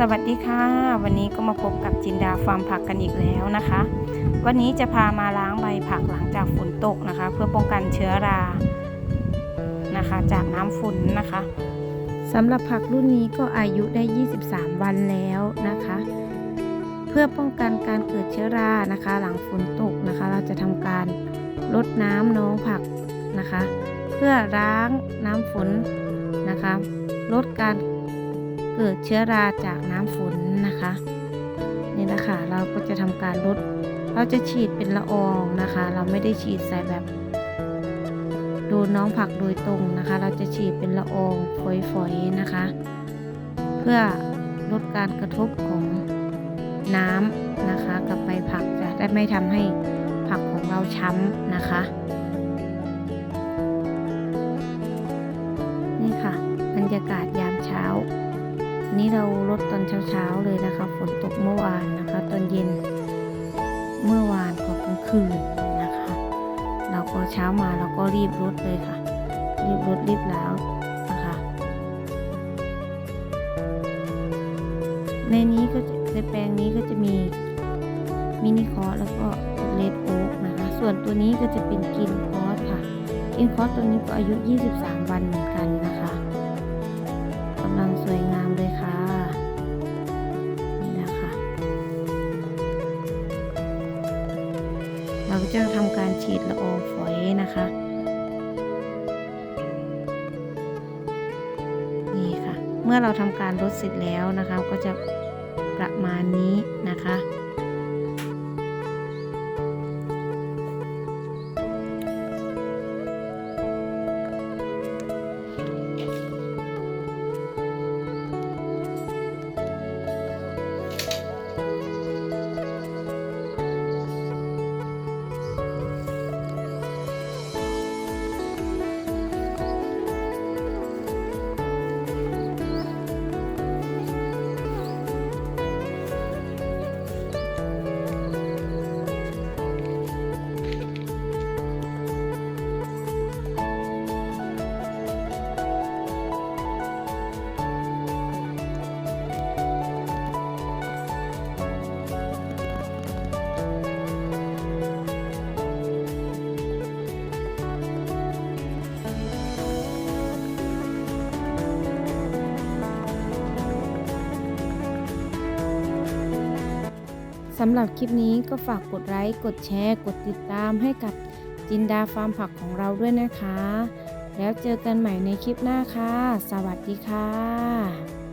สวัสดีค่ะ วันนี้ก็มาพบกับจินดาฟาร์มผักกันอีกแล้วนะคะ วันนี้จะพามาล้างใบผักหลังจากฝนตกนะคะ เพื่อป้องกันเชื้อรานะคะ จากน้ำฝนนะคะสำหรับผักรุ่นนี้ก็อายุได้ 23 วันแล้วนะคะ เพื่อป้องกันการเกิดเชื้อรานะคะ หลังฝนตกนะคะ เราจะทำการลดน้ำน้องผักนะคะ เพื่อล้างน้ำฝนนะคะ ลดการ เกิดเชื้อราจากน้ำฝนนะคะนี่นะคะเราก็จะทำการลด เราจะฉีดเป็นละอองนะคะ เราไม่ได้ฉีดใส่แบบโดนน้องผักโดยตรงนะคะ เราจะฉีดเป็นละอองฝอยๆนะคะ เพื่อลดการกระทบของน้ำนะคะ กับใบผักจะได้ไม่ทำให้ผักของเราช้ำนะคะ นี่ค่ะบรรยากาศยามเช้า นี้เราลดตอนเช้าๆเลยนะคะ ฝนตกเมื่อวานนะคะ ตอนเย็นเมื่อวานก็กลางคืนนะคะ เราก็เช้ามาเราก็รีบลดเลยค่ะ รีบลดรีบแล้วนะคะ ในนี้ก็จะในแปลงนี้ก็จะมีมินิคอร์แล้วก็เลดโอ๊กนะคะ ส่วนตัวนี้ก็จะเป็นกินคอร์สค่ะ กินคอร์สตัวนี้ก็อายุ 23 วันเหมือน จะทำการฉีดละอองฝอยนะคะ นี่ค่ะ เมื่อเราทำการลดเสร็จแล้วนะคะ ก็จะประมาณนี้นะคะ สำหรับคลิปนี้ก็ฝากกดไลค์ กดแชร์ กดติดตามให้กับจินดาฟาร์มผักของเราด้วยนะคะ แล้วเจอกันใหม่ในคลิปหน้าค่ะ สวัสดีค่ะ